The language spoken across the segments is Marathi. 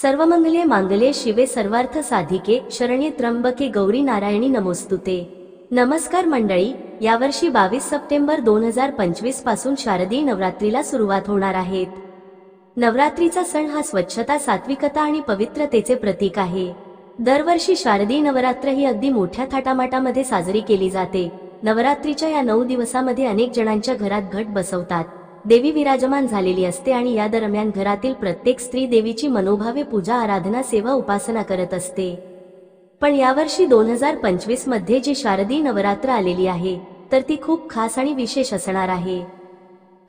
सर्वमंगले मांगले शिवे सर्वार्थ साधिके शरणे त्र्यंबके गौरी नारायणी नमोस्तुते. नमस्कार मंडळी यावर्षी बावीस सप्टेंबर दोन हजार पंचवीसपासून शारदीय नवरात्रीला सुरुवात होणार आहेत. नवरात्रीचा सण हा स्वच्छता सात्विकता आणि पवित्रतेचे प्रतीक आहे. दरवर्षी शारदीय नवरात्र ही अगदी मोठ्या थाटामाटामध्ये साजरी केली जाते. नवरात्रीच्या या नऊ दिवसामध्ये अनेक जणांच्या घरात घट बसवतात. देवी विराजमान झालेली असते आणि या दरम्यान घरातील प्रत्येक स्त्री देवीची मनोभावे पूजा आराधना सेवा उपासना करत असते. पण यावर्षी दोन हजार पंचवीसमध्ये जी शारदीय नवरात्र आलेली आहे तर ती खूप खास आणि विशेष असणार आहे.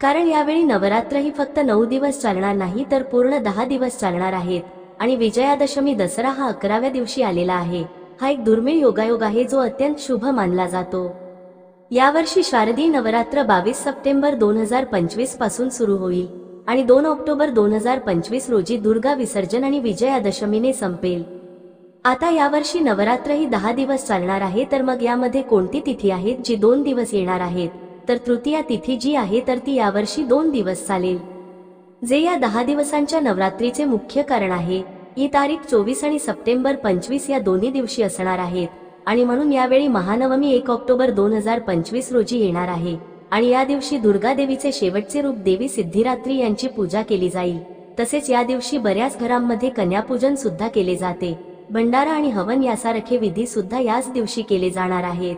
कारण यावेळी नवरात्र ही फक्त नऊ दिवस चालणार नाही तर पूर्ण दहा दिवस चालणार आहेत. आणि विजयादशमी दसरा हा अकराव्या दिवशी आलेला आहे. हा एक दुर्मिळ योगायोग आहे जो अत्यंत शुभ मानला जातो. यावर्षी शारदीय नवरात्र बावीस सप्टेंबर दोन हजार पंचवीसपासून सुरू होईल आणि दोन ऑक्टोबर दोन हजार पंचवीस रोजी दुर्गा विसर्जन आणि विजयादशमीने संपेल. आता यावर्षी नवरात्र ही दहा दिवस चालणार आहे तर मग यामध्ये कोणती तिथी आहेत जी दोन दिवस येणार आहेत? तर तृतीया तिथी जी आहे तर ती यावर्षी दोन दिवस चालेल. जे या दहा दिवसांच्या नवरात्रीचे मुख्य कारण आहे ही तारीख चोवीस आणि सप्टेंबर पंचवीस या दोन्ही दिवशी असणार आहेत. आणि म्हणून यावेळी महानवमी एक ऑक्टोबर दोन हजार पंचवीस रोजी येणार आहे. आणि या दिवशी दुर्गा देवीचे शेवटचे रूप देवी सिद्धिरात्री यांची पूजा केली जाईल. तसेच या दिवशी बऱ्याच घरांमध्ये कन्यापूजन सुद्धा केले जाते. भंडारा आणि हवन यासारखे विधी सुद्धा याच दिवशी केले जाणार आहेत.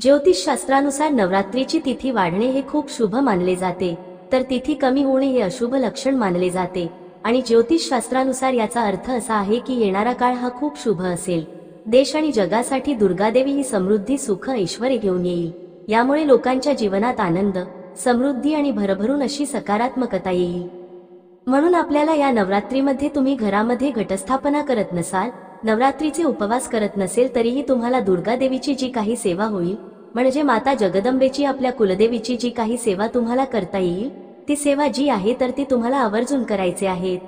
ज्योतिषशास्त्रानुसार नवरात्रीची तिथी वाढणे हे खूप शुभ मानले जाते. तर तिथी कमी होणे हे अशुभ लक्षण मानले जाते. आणि ज्योतिषशास्त्रानुसार याचा अर्थ असा आहे की येणारा काळ हा खूप शुभ असेल. देश आणि जगासाठी दुर्गादेवी ही समृद्धी सुख ऐश्वर घेऊन येईल. यामुळे लोकांच्या जीवनात आनंद समृद्धी आणि भरभरून अशी सकारात्मकता येईल. म्हणून आपल्याला या नवरात्रीमध्ये तुम्ही घरामध्ये घटस्थापना करत नसाल नवरात्रीचे उपवास करत नसेल तरीही तुम्हाला दुर्गादेवीची जी काही सेवा होईल म्हणजे माता जगदंबेची आपल्या कुलदेवीची जी काही सेवा तुम्हाला करता येईल ती सेवा जी आहे तर ती तुम्हाला आवर्जून करायचे आहेत.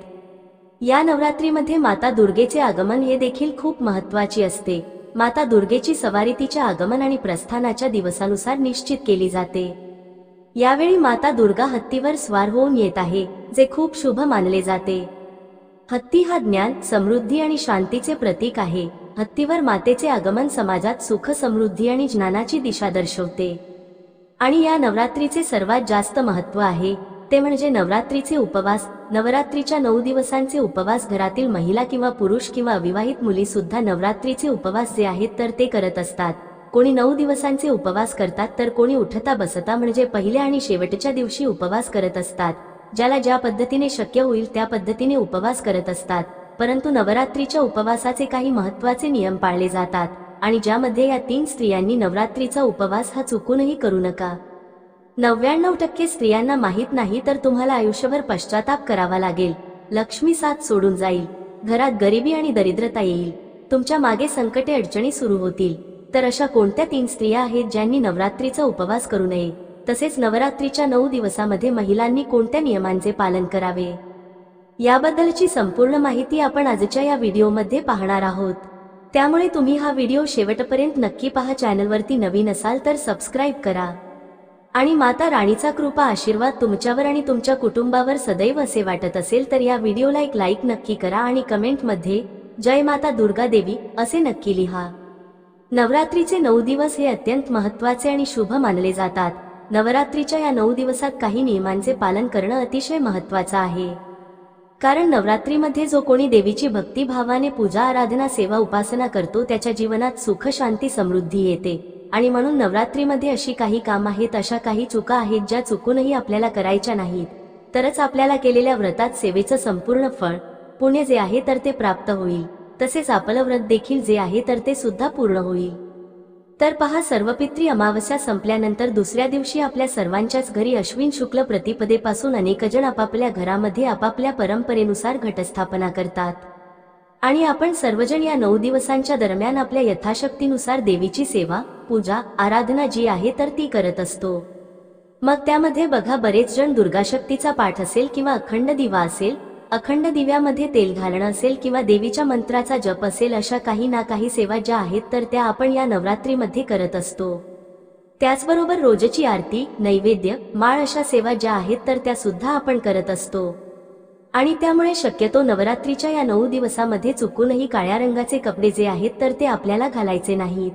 या नवरात्रीमध्ये माता दुर्गेचे आगमन हे देखील खूप महत्वाची असते. माता दुर्गेची सवारी तिच्या आगमन आणि प्रस्थानाच्या दिवसानुसार निश्चित केली जाते. यावेळी माता दुर्गा हत्तीवर स्वार होऊन येत आहे जे खूप शुभ मानले जाते. हत्ती हा ज्ञान समृद्धी आणि शांतीचे प्रतीक आहे. हत्तीवर मातेचे आगमन समाजात सुख समृद्धी आणि ज्ञानाची दिशा दर्शवते. आणि या नवरात्रीचे सर्वात जास्त महत्त्व आहे ते म्हणजे नवरात्रीचे उपवास. नवरात्रीच्या नऊ दिवसांचे उपवास घरातील महिला किंवा पुरुष किंवा अविवाहित मुली सुद्धा नवरात्रीचे उपवास जे आहेत तर ते करत असतात. कोणी नऊ दिवसांचे उपवास करतात तर कोणी उठता बसता म्हणजे पहिल्या आणि शेवटच्या दिवशी उपवास करत असतात. ज्याला ज्या पद्धतीने शक्य होईल त्या पद्धतीने उपवास करत असतात. परंतु नवरात्रीच्या उपवासाचे काही महत्त्वाचे नियम पाळले जातात. आणि ज्यामध्ये या तीन स्त्रियांनी नवरात्रीचा उपवास हा चुकूनही करू नका. नव्याण्णव टक्के स्त्रियांना माहीत नाही तर तुम्हाला आयुष्यभर पश्चाताप करावा लागेल. लक्ष्मी साथ सोडून जाईल. घरात गरिबी आणि दरिद्रता येईल. तुमच्या मागे संकटे अडचणी सुरू होतील. तर अशा कोणत्या तीन स्त्रिया आहेत ज्यांनी नवरात्रीचा उपवास करू नये? तसेच नवरात्रीच्या नऊ दिवसामध्ये महिलांनी कोणत्या नियमांचे पालन करावे? याबद्दलची संपूर्ण माहिती आपण आजच्या या व्हिडिओमध्ये पाहणार आहोत. त्यामुळे तुम्ही हा व्हिडिओ शेवटपर्यंत नक्की पहा. चॅनलवरती नवीन असाल तर सबस्क्राईब करा. आणि माता राणीचा कृपा आशीर्वाद तुमच्यावर आणि तुमच्या कुटुंबावर सदैव असे वाटत असेल तर या व्हिडिओला एक लाईक नक्की करा आणि कमेंटमध्ये जय माता दुर्गा देवी असे नक्की लिहा. नवरात्रीचे नऊ दिवस हे अत्यंत महत्त्वाचे आणि शुभ मानले जातात. नवरात्रीच्या या नऊ दिवसात काही नियमांचे पालन करणं अतिशय महत्वाचं आहे. कारण नवरात्रीमध्ये जो कोणी देवीची भक्तिभावाने पूजा आराधना सेवा उपासना करतो त्याच्या जीवनात सुख शांती समृद्धी येते. आणि म्हणून नवरात्रीमध्ये अशी काही काम आहेत अशा काही चुका आहेत ज्या चुकूनही आपल्याला करायच्या नाहीत. तरच आपल्याला केलेल्या व्रतात सेवेचं संपूर्ण फळ पुण्य जे आहे तर ते प्राप्त होईल. तसेच आपलं व्रत देखील जे आहे तर ते सुद्धा पूर्ण होईल. तर पहा सर्वपित्री अमावस्या संपल्यानंतर दुसऱ्या दिवशी आपल्या सर्वांच्याच घरी अश्विन शुक्ल प्रतिपदेपासून अनेकजण आपापल्या घरामध्ये आपापल्या परंपरेनुसार घटस्थापना करतात. आणि आपण सर्वजण या नऊ दिवसांच्या दरम्यान आपल्या यथाशक्तीनुसार देवीची सेवा पूजा आराधना जी आहे तर ती करत असतो. मग त्यामध्ये बघा बरेच जण दुर्गाशक्तीचा पाठ असेल किंवा अखंड दिवा असेल अखंड दिव्यामध्ये तेल घालणं असेल किंवा देवीच्या मंत्राचा जप असेल अशा काही ना काही सेवा ज्या आहेत तर त्या आपण या नवरात्रीमध्ये करत असतो. त्याचबरोबर रोजची आरती नैवेद्य माळ अशा सेवा ज्या आहेत तर त्या सुद्धा आपण करत असतो. आणि त्यामुळे शक्यतो नवरात्रीच्या या नऊ दिवसामध्ये चुकूनही काळ्या रंगाचे कपडे जे आहेत तर ते आपल्याला घालायचे नाहीत.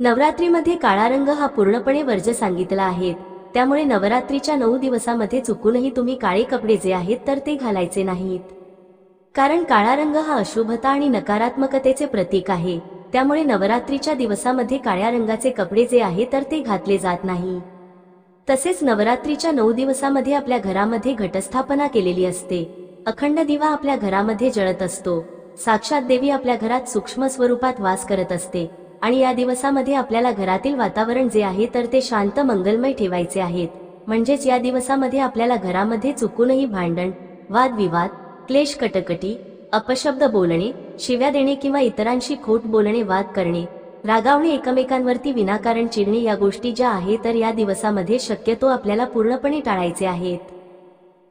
नवरात्रीमध्ये काळा रंग हा पूर्णपणे वर्ज सांगितला आहे. त्यामुळे नवरात्रीच्या नऊ दिवसामध्ये चुकूनही तुम्ही काळे कपडे जे आहेत तर ते घालायचे नाहीत. कारण काळा रंग हा अशुभता आणि नकारात्मकतेचे प्रतीक आहे. त्यामुळे नवरात्रीच्या दिवसामध्ये काळ्या रंगाचे कपडे जे आहे तर ते घातले जात नाही. तसेच नवरात्रीच्या नऊ दिवसामध्ये आपल्या घरामध्ये घटस्थापना केलेली असते. अखंड दिवा आपल्या घरामध्ये जळत असतो. साक्षात देवी आपल्या घरात सूक्ष्म स्वरूपात वास करत असते. आणि या दिवसामध्ये आपल्याला घरातील वातावरण जे आहे तर ते शांत मंगलमय ठेवायचे आहेत. म्हणजेच या दिवसामध्ये आपल्याला घरामध्ये चुकूनही भांडण वादविवाद क्लेश कटकटी अपशब्द बोलणे शिव्या देणे किंवा इतरांशी खोट बोलणे वाद करणे रागावणे एकमेकांवरती विनाकारण चिडणे या गोष्टी ज्या आहे तर या दिवसामध्ये शक्यतो आपल्याला पूर्णपणे टाळायचे आहेत.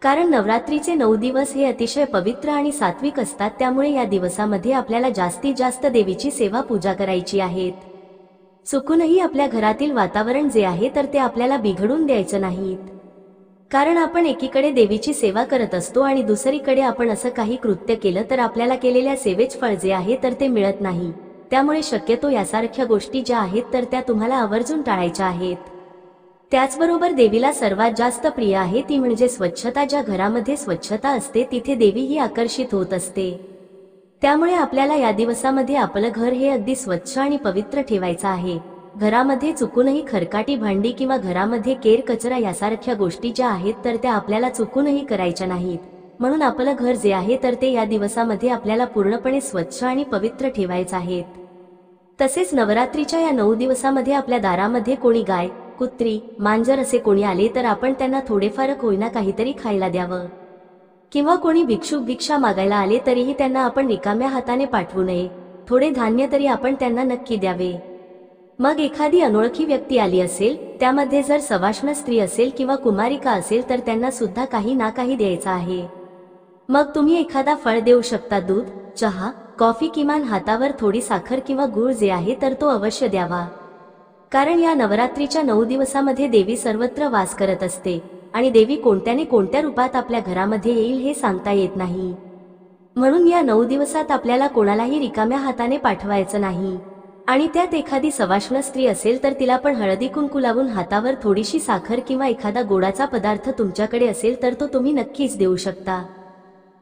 कारण नवरात्रीचे नऊ दिवस हे अतिशय पवित्र आणि सात्विक असतात त्यामुळे या दिवसामध्ये आपल्याला जास्तीत जास्त देवीची सेवा पूजा करायची आहेत. चुकूनही आपल्या घरातील वातावरण जे आहे तर ते आपल्याला बिघडून द्यायचं नाहीत. कारण आपण एकीकडे देवीची सेवा करत असतो आणि दुसरीकडे आपण असं काही कृत्य केलं तर आपल्याला केलेल्या सेवेच फळ जे आहे तर ते मिळत नाही. त्यामुळे शक्यतो यासारख्या गोष्टी ज्या आहेत तर त्या तुम्हाला आवर्जून टाळायच्या आहेत. त्याचबरोबर देवीला सर्वात जास्त प्रिय आहे ती म्हणजे स्वच्छता. ज्या घरामध्ये स्वच्छता असते तिथे देवी ही आकर्षित होत असते. त्यामुळे आपल्याला या दिवसामध्ये आपलं घर हे अगदी स्वच्छ आणि पवित्र ठेवायचं आहे. घरामध्ये चुकूनही खरकाटी भांडी किंवा घरामध्ये केर कचरा यासारख्या गोष्टी ज्या आहेत तर त्या आपल्याला चुकूनही करायच्या नाहीत. म्हणून आपलं घर जे आहे तर ते या दिवसामध्ये आपल्याला पूर्णपणे स्वच्छ आणि पवित्र ठेवायचं आहेत तसेच नवरात्रीच्या या नऊ दिवसामध्ये आपल्या दारामध्ये कोणी गाय कुत्री मांजर असे कोणी आले तर आपण त्यांना थोडेफार होईना काहीतरी खायला द्यावं. किंवा कोणी भिक्षुक भिक्षा मागायला आले तरीही त्यांना आपण रिकाम्या हाताने पाठवू नये. थोडे धान्य तरी आपण त्यांना नक्की द्यावे. मग एखादी अनोळखी व्यक्ती आली असेल त्यामध्ये जर सवाष्ण स्त्री असेल किंवा कुमारिका असेल तर त्यांना सुद्धा काही ना काही द्यायचं आहे. मग तुम्ही एखादा फळ देऊ शकता दूध चहा कॉफी किमान हातावर थोडी साखर किंवा गुळ जे आहे तर तो अवश्य द्यावा. कारण या नवरात्रीच्या नऊ दिवसामध्ये देवी सर्वत्र वास करत असते आणि देवी कोणत्याने कोणत्या रूपात आपल्या घरामध्ये येईल हे सांगता येत नाही. म्हणून या नऊ दिवसात आपल्याला कोणालाही रिकाम्या हाताने पाठवायचं नाही. आणि त्यात एखादी सवाष्ण स्त्री असेल तर तिला पण हळदी कुंकू लावून हातावर थोडीशी साखर किंवा एखादा गोडाचा पदार्थ तुमच्याकडे असेल तर तो तुम्ही नक्कीच देऊ शकता.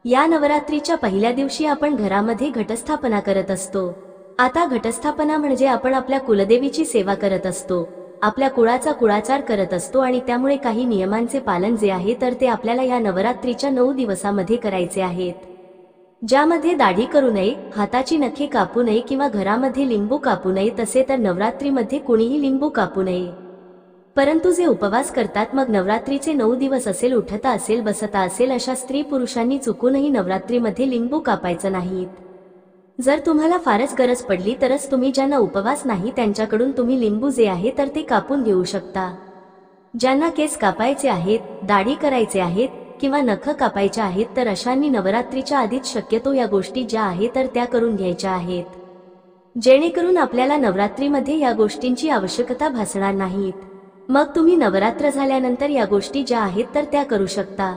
या नवरात्रीच्या पहिल्या दिवशी आपण घरामध्ये घटस्थापना करत असतो. आता घटस्थापना म्हणजे आपण आपल्या कुलदेवीची सेवा करत असतो. आपल्या कुळाचा कुळाचार करत असतो आणि त्यामुळे काही नियमांचे पालन जे आहे तर ते आपल्याला या नवरात्रीच्या नऊ दिवसामध्ये करायचे आहेत. ज्यामध्ये दाढी करू नये हाताची नखे कापू नये किंवा घरामध्ये लिंबू कापू नये तसे तर नवरात्रीमध्ये कुणीही लिंबू कापू नये. परंतु जे उपवास करतात मग नवरात्रीचे नऊ दिवस असेल उठता असेल बसता असेल अशा स्त्री पुरुषांनी चुकूनही नवरात्रीमध्ये लिंबू कापायचं नाहीत. जर तुम्हाला फारच गरज पडली तरच तुम्ही ज्यांना उपवास नाही त्यांच्याकडून तुम्ही लिंबू जे आहे तर ते कापून घेऊ शकता. ज्यांना केस कापायचे आहेत दाढी करायचे आहेत किंवा नख कापायच्या आहेत तर अशांनी नवरात्रीच्या आधीच शक्यतो या गोष्टी ज्या आहेत तर त्या करून घ्यायच्या आहेत. जेणेकरून आपल्याला नवरात्रीमध्ये या गोष्टींची आवश्यकता भासणार नाहीत. मग तुम्ही नवरात्र झाल्यानंतर या गोष्टी ज्या आहेत तर त्या करू शकता.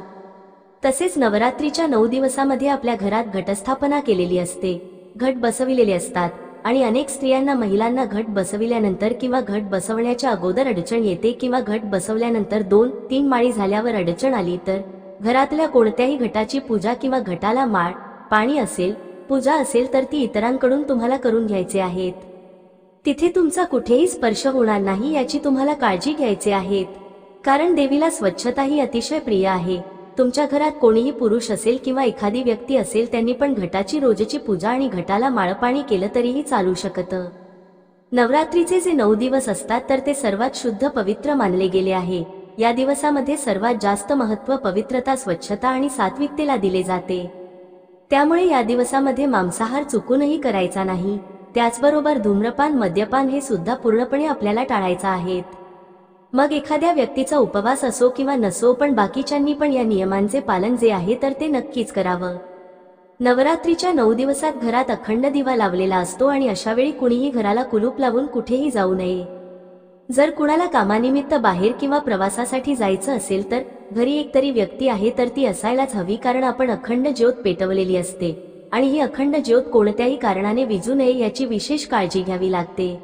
तसेच नवरात्रीच्या नऊ दिवसामध्ये आपल्या घरात घटस्थापना केलेली असते. घट बसविलेले असतात आणि अनेक स्त्रियांना महिलांना घट बसविल्यानंतर किंवा घट बसवण्याच्या अगोदर अडचण येते किंवा घट बसवल्यानंतर दोन तीन माळी झाल्यावर अडचण आली तर घरातल्या कोणत्याही घटाची पूजा किंवा घटाला माळ पाणी असेल पूजा असेल तर ती इतरांकडून तुम्हाला करून घ्यायचे आहेत. तिथे तुमचा कुठेही स्पर्श होणार नाही याची तुम्हाला काळजी घ्यायची आहेत. कारण देवीला स्वच्छता ही अतिशय प्रिय आहे. तुमच्या घरात कोणीही पुरुष असेल किंवा एखादी व्यक्ती असेल त्यांनी पण घटाची रोजची पूजा आणि घटाला माळपाणी केलं तरीही चालू शकतं. नवरात्रीचे जे नऊ दिवस असतात तर ते सर्वात शुद्ध पवित्र मानले गेले आहे. या दिवसामध्ये सर्वात जास्त महत्त्व पवित्रता स्वच्छता आणि सात्विकतेला दिले जाते. त्यामुळे या दिवसामध्ये मांसाहार चुकूनही करायचा नाही. त्याचबरोबर धूम्रपान मद्यपान हे सुद्धा पूर्णपणे आपल्याला टाळायचं आहेत. मग एखाद्या व्यक्तीचा उपवास असो किंवा नसो पण बाकीच्यांनी पण या नियमांचे पालन जे आहे तर ते नक्कीच करावं. नवरात्रीच्या नऊ दिवसात घरात अखंड दिवा लावलेला असतो आणि अशा वेळी कुणीही घराला कुलूप लावून कुठेही जाऊ नये. जर कुणाला कामानिमित्त बाहेर किंवा प्रवासासाठी जायचं असेल तर घरी एक तरी व्यक्ती आहे तर ती असायलाच हवी कारण आपण अखंड ज्योत पेटवलेली असते. आणि ही अखंड ज्योत कोणत्याही कारणाने विजू नये याची विशेष काळजी घ्यावी लागते.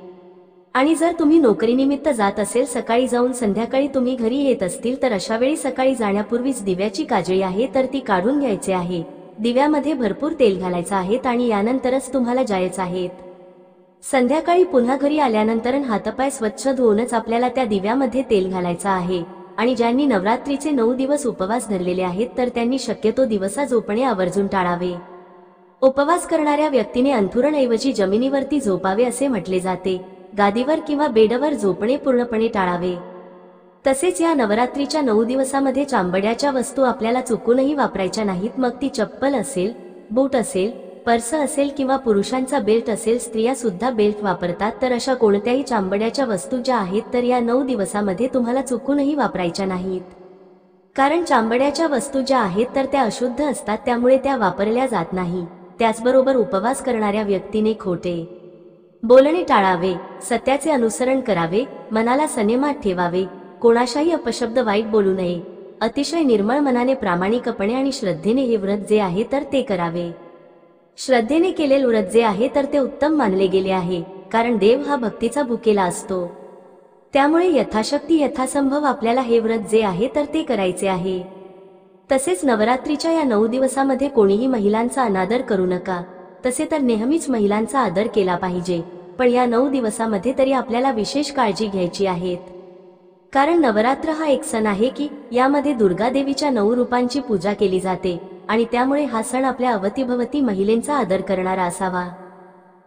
आणि जर तुम्ही नोकरीनिमित्त जात असेल सकाळी जाऊन संध्याकाळी तुम्ही घरी येत असतील तर अशा वेळी सकाळी जाण्यापूर्वीच दिव्याची काजळी आहे तर ती काढून घ्यायचे आहे. दिव्यामध्ये भरपूर तेल घालायचं आहे आणि यानंतरच तुम्हाला जायचं आहेत संध्याकाळी पुन्हा घरी आल्यानंतर हातपाय स्वच्छ धुवूनच आपल्याला त्या दिव्यामध्ये तेल घालायचं आहे. आणि ज्यांनी नवरात्रीचे नऊ दिवस उपवास धरलेले आहेत तर त्यांनी शक्यतो दिवसा झोपणे आवर्जून टाळावे. उपवास करणाऱ्या व्यक्तीने अंथुरणऐवजी जमिनीवरती झोपावे असे म्हटले जाते. गादीवर किंवा बेडवर झोपणे पूर्णपणे टाळावे. तसेच या नवरात्रीच्या नऊ दिवसामध्ये चांबड्याच्या वस्तू आपल्याला चुकूनही वापरायच्या नाहीत. मग ती चप्पल असेल बूट असेल पर्स असेल किंवा पुरुषांचा बेल्ट असेल स्त्रिया सुद्धा बेल्ट वापरतात. तर अशा कोणत्याही चांबड्याच्या वस्तू ज्या आहेत तर या नऊ दिवसामध्ये तुम्हाला चुकूनही वापरायच्या नाहीत. कारण चांबड्याच्या वस्तू ज्या आहेत तर त्या अशुद्ध असतात त्यामुळे त्या वापरल्या जात नाही. त्याचबरोबर उपवास करणाऱ्या व्यक्तीने खोटे बोलणे टाळावे सत्याचे अनुसरण करावे मनाला सनेमात ठेवावे कोणाशाही अपशब्द वाईट बोलू नये अतिशय निर्मळ मनाने प्रामाणिकपणे आणि श्रद्धेने हे व्रत जे आहे तर ते करावे. श्रद्धेने केलेले व्रत जे आहे तर ते उत्तम मानले गेले आहे कारण देव हा भक्तीचा भुकेला असतो. त्यामुळे यथाशक्ती यथासंभव आपल्याला हे व्रत जे आहे तर ते करायचे आहे. तसेच नवरात्रीच्या या नऊ दिवसामध्ये कोणीही महिलांचा अनादर करू नका. तसे तर नेहमीच महिलांचा आदर केला पाहिजे. पण या नऊ दिवसामध्ये तरी आपल्याला विशेष काळजी घ्यायची आहेत. कारण नवरात्र हा एक सण आहे की यामध्ये दुर्गा देवीच्या नऊ रूपांची पूजा केली जाते आणि त्यामुळे हा सण आपल्या अवतीभवती महिलेंचा आदर करणारा असावा.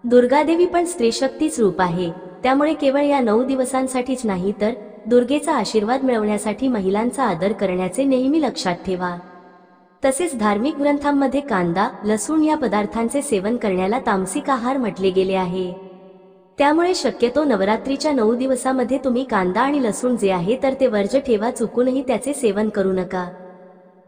दुर्गादेवी पण स्त्रीशक्तीच रूप आहे. त्यामुळे केवळ या नऊ दिवसांसाठीच नाही तर दुर्गेचा आशीर्वाद मिळवण्यासाठी महिलांचा आदर करण्याचे नेहमी लक्षात ठेवा. तसेच धार्मिक ग्रंथांमध्ये कांदा लसूण या पदार्थांचे सेवन करण्याला तामसिक आहार म्हटले गेले आहे. त्यामुळे शक्यतो नवरात्रीच्या नऊ दिवसामध्ये तुम्ही कांदा आणि लसूण जे आहे तर ते वर्ज ठेवा चुकूनही त्याचे सेवन करू नका.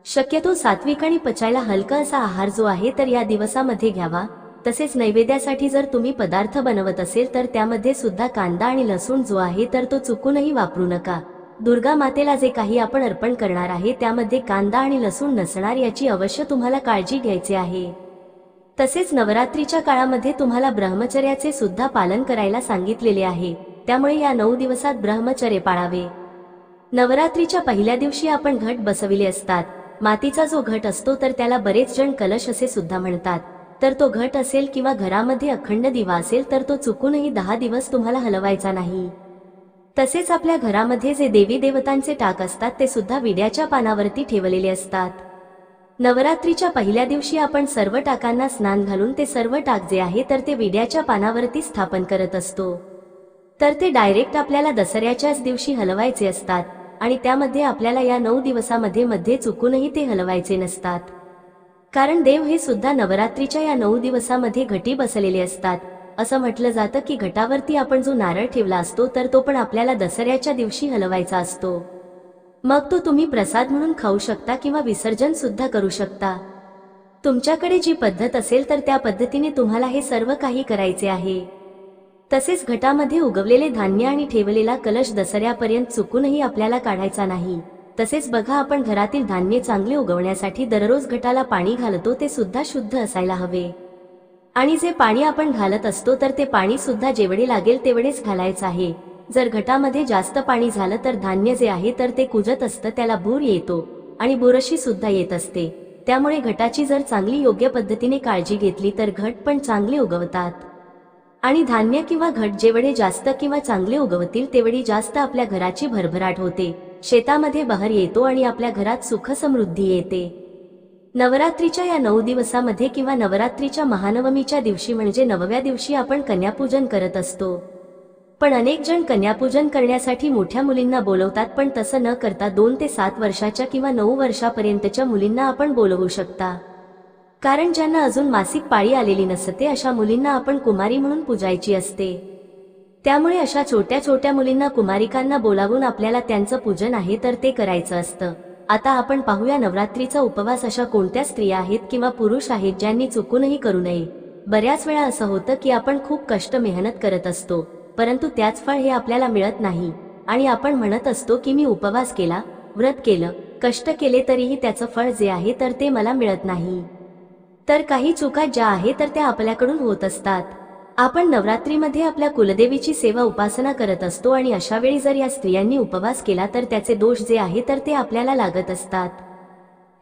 शक्यतो सात्विक आणि पचायला हलका असा आहार जो आहे तर या दिवसामध्ये घ्यावा. तसेच नैवेद्यासाठी जर तुम्ही पदार्थ बनवत असेल तर त्यामध्ये सुद्धा कांदा आणि लसूण जो आहे तर तो चुकूनही वापरू नका. दुर्गा मातेला जे काही आपण अर्पण करणार आहे त्यामध्ये कांदा आणि लसूण नसणार याची अवश्य तुम्हाला काळजी घ्यायची आहे. तसेच नवरात्रीच्या काळामध्ये तुम्हाला ब्रह्मचर्याचे सुद्धा पालन करायला सांगितलेले आहे. त्यामुळे या नऊ दिवसात ब्रह्मचर्य पाळावे. नवरात्रीच्या पहिल्या दिवशी आपण घट बसविले असतात. मातीचा जो घट असतो तर त्याला बरेच जण कलश असे सुद्धा म्हणतात. तर तो घट असेल किंवा घरामध्ये अखंड दिवा असेल तर तो चुकूनही दहा दिवस तुम्हाला हलवायचा नाही. तसेच आपल्या घरामध्ये जे देवी देवतांचे टाक असतात ते सुद्धा विड्याच्या पानावरती ठेवलेले असतात. नवरात्रीच्या पहिल्या दिवशी आपण सर्व टाकांना स्नान घालून ते सर्व टाक जे आहे तर ते विड्याच्या पानावरती स्थापन करत असतो. तर ते डायरेक्ट आपल्याला दसऱ्याच्याच दिवशी हलवायचे असतात आणि त्यामध्ये आपल्याला या नऊ दिवसामध्ये मध्ये चुकूनही ते हलवायचे नसतात. कारण देव हे सुद्धा नवरात्रीच्या या नऊ दिवसामध्ये घटी बसलेले असतात. असं म्हटलं जातं की घटावरती आपण जो नारळ ठेवला असतो तर तो पण आपल्याला दसऱ्याच्या दिवशी हलवायचा असतो. मग तो तुम्ही प्रसाद म्हणून खाऊ शकता किंवा विसर्जन सुद्धा करू शकता. तुमच्याकडे जी पद्धत असेल तर त्या पद्धतीने तुम्हाला हे सर्व काही करायचे आहे. तसेच घटामध्ये उगवलेले धान्य आणि ठेवलेला कलश दसऱ्यापर्यंत चुकूनही आपल्याला काढायचा नाही. तसेच बघा आपण घरातील धान्य चांगले उगवण्यासाठी दररोज घटाला पाणी घालतो ते सुद्धा शुद्ध असायला हवे. आणि जे पाणी आपण घालत असतो तर ते पाणी सुद्धा जेवढे लागेल तेवढेच घालायचं आहे. जर घटामध्ये जास्त पाणी झालं तर धान्य जे आहे तर ते कुजत असतं त्याला भूर येतो आणि बुरशी सुद्धा येत असते. त्यामुळे घटाची जर चांगली योग्य पद्धतीने काळजी घेतली तर घट पण चांगले उगवतात. आणि धान्य किंवा घट जेवढे जास्त किंवा चांगले उगवतील तेवढी जास्त आपल्या घराची भरभराट होते. शेतामध्ये बहर येतो आणि आपल्या घरात सुख समृद्धी येते. नवरात्रीच्या या नऊ दिवसामध्ये किंवा नवरात्रीच्या महानवमीच्या दिवशी म्हणजे नवव्या दिवशी आपण कन्यापूजन करत असतो. पण अनेक जण कन्यापूजन करण्यासाठी मोठ्या मुलींना बोलवतात पण तसं न करता दोन ते सात वर्षाच्या किंवा नऊ वर्षापर्यंतच्या मुलींना आपण बोलवू शकता. कारण ज्यांना अजून मासिक पाळी आलेली नसते अशा मुलींना आपण कुमारी म्हणून पूजायची असते. त्यामुळे अशा छोट्या छोट्या मुलींना कुमारिकांना बोलावून आपल्याला त्यांचं पूजन आहे तर ते करायचं असतं. आता आपण पाहूया नवरात्रीचा उपवास अशा कोणत्या स्त्रिया आहेत किंवा पुरुष आहेत ज्यांनी चुकूनही करू नये. बऱ्याच वेळा असं होतं की आपण खूप कष्ट मेहनत करत असतो परंतु त्याच फळ हे आपल्याला मिळत नाही. आणि आपण म्हणत असतो की मी उपवास केला व्रत केलं कष्ट केले तरीही त्याचं फळ जे आहे तर ते मला मिळत नाही. तर काही चुका ज्या आहे तर त्या आपल्याकडून होत असतात. आपण नवरात्रीमध्ये आपल्या कुलदेवीची सेवा उपासना करत असतो आणि अशा वेळी जर या स्त्रियांनी उपवास केला तर त्याचे दोष जे आहे तर ते आपल्याला लागत असतात.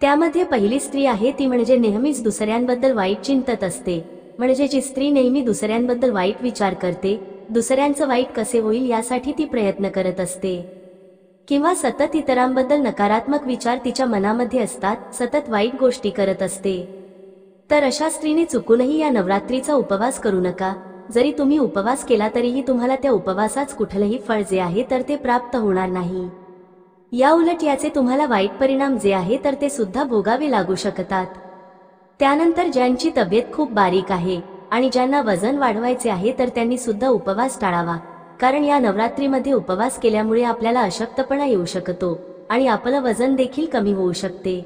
त्यामध्ये पहिली स्त्री आहे ती म्हणजे नेहमीच दुसऱ्यांबद्दल वाईट चिंतत असते. म्हणजे जी स्त्री नेहमी दुसऱ्यांबद्दल वाईट विचार करते दुसऱ्यांचं वाईट कसे होईल यासाठी ती प्रयत्न करत असते. किंवा सतत इतरांबद्दल नकारात्मक विचार तिच्या मनामध्ये असतात सतत वाईट गोष्टी करत असते. तर अशा स्त्रीने चुकूनही या नवरात्रीचा उपवास करू नका. जरी तुम्ही उपवास केला तरीही तुम्हाला त्या उपवासाच कुठलंही फळ जे आहे तर ते प्राप्त होणार नाही. या उलट याचे तुम्हाला वाईट परिणाम जे आहे तर ते सुद्धा भोगावे लागू शकतात. त्यानंतर ज्यांची तब्येत खूप बारीक आहे आणि ज्यांना वजन वाढवायचे आहे तर त्यांनी सुद्धा उपवास टाळावा. कारण या नवरात्रीमध्ये उपवास केल्यामुळे आपल्याला अशक्तपणा येऊ शकतो आणि आपलं वजन देखील कमी होऊ शकते.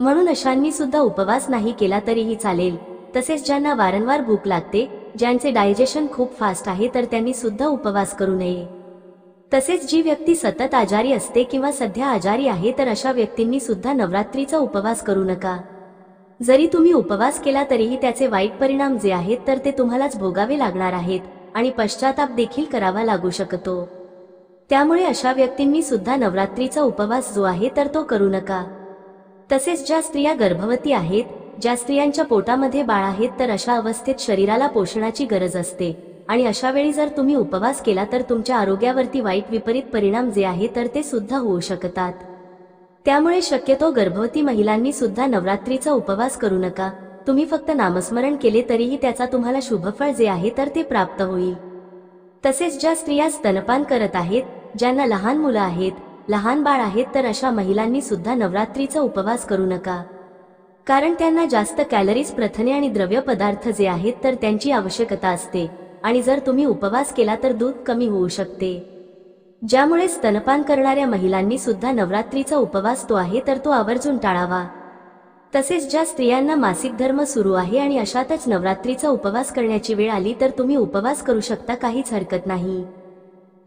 म्हणून अशांनी सुद्धा उपवास नाही केला तरीही चालेल. तसेच ज्यांना वारंवार भूक लागते ज्यांचे डायजेशन खूप फास्ट आहे तर त्यांनी सुद्धा उपवास करू नये. तसेच जी व्यक्ती सतत आजारी असते किंवा सध्या आजारी आहे तर अशा व्यक्तींनी सुद्धा नवरात्रीचा उपवास करू नका. जरी तुम्ही उपवास केला तरीही त्याचे वाईट परिणाम जे आहेत तर ते तुम्हालाच भोगावे लागणार आहेत आणि पश्चाताप देखील करावा लागू शकतो. त्यामुळे अशा व्यक्तींनी सुद्धा नवरात्रीचा उपवास जो आहे तर तो करू नका. तसेच ज्या स्त्रिया गर्भवती आहेत ज्या स्त्रियांच्या पोटामध्ये बाळ आहेत तर अशा अवस्थेत शरीराला पोषणाची गरज असते. आणि अशा वेळी जर तुम्ही उपवास केला तर तुमच्या आरोग्यावरती वाईट विपरीत परिणाम जे आहे तर ते सुद्धा होऊ शकतात. त्यामुळे शक्यतो गर्भवती महिलांनी सुद्धा नवरात्रीचा उपवास करू नका. तुम्ही फक्त नामस्मरण केले तरीही त्याचा तुम्हाला शुभफळ जे आहे तर ते प्राप्त होईल. तसेच ज्या स्त्रिया स्तनपान करत आहेत ज्यांना लहान मुलं आहेत लहान बाळ आहेत तर अशा महिलांनी सुद्धा नवरात्रीचा उपवास करू नका. कारण त्यांना जास्त कॅलरीज प्रथने आणि द्रव्य पदार्थ जे आहेत तर त्यांची आवश्यकता असते. आणि जर तुम्ही उपवास केला तर दूध कमी होऊ शकते. ज्यामुळे स्तनपान करणाऱ्या महिलांनी सुद्धा नवरात्रीचा उपवास तो आहे तर तो आवर्जून टाळावा. तसेच ज्या स्त्रियांना मासिक धर्म सुरू आहे आणि अशातच नवरात्रीचा उपवास करण्याची वेळ आली तर तुम्ही उपवास करू शकता काहीच हरकत नाही.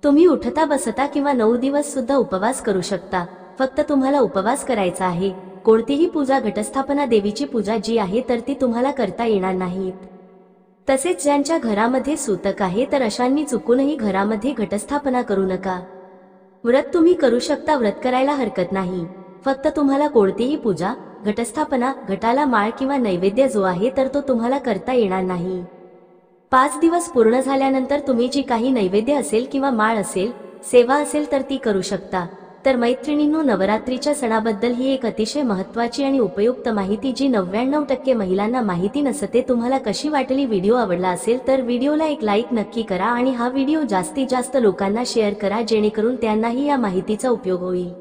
तुम्ही उठता बसता किंवा नऊ दिवस सुद्धा उपवास करू शकता. फक्त तुम्हाला उपवास करायचा आहे. कोणतीही पूजा घटस्थापना देवीची पूजा जी आहे तर ती तुम्हाला करता येणार नाहीत. तसेच ज्यांच्या घरामध्ये सूतक आहे तर अशांनी चुकूनही घरामध्ये घटस्थापना करू नका. व्रत तुम्ही करू शकता व्रत करायला हरकत नाही. फक्त तुम्हाला कोणतीही पूजा घटस्थापना घटाला माळ किंवा नैवेद्य जो आहे तर तो तुम्हाला करता येणार नाही. पाच दिवस पूर्ण झाल्यानंतर तुम्ही जी काही नैवेद्य असेल किंवा माळ असेल सेवा असेल तर ती करू शकता. तर मैत्रिणींनो नवरात्रीच्या सणाबद्दल ही एक अतिशय महत्वाची आणि उपयुक्त माहिती जी नव्याण्णव टक्के महिलांना माहिती नसते तुम्हाला कशी वाटली व्हिडिओ आवडला असेल तर व्हिडिओला एक लाईक नक्की करा आणि हा व्हिडिओ जास्तीत जास्त लोकांना शेअर करा जेणेकरून त्यांनाही या माहितीचा उपयोग होईल.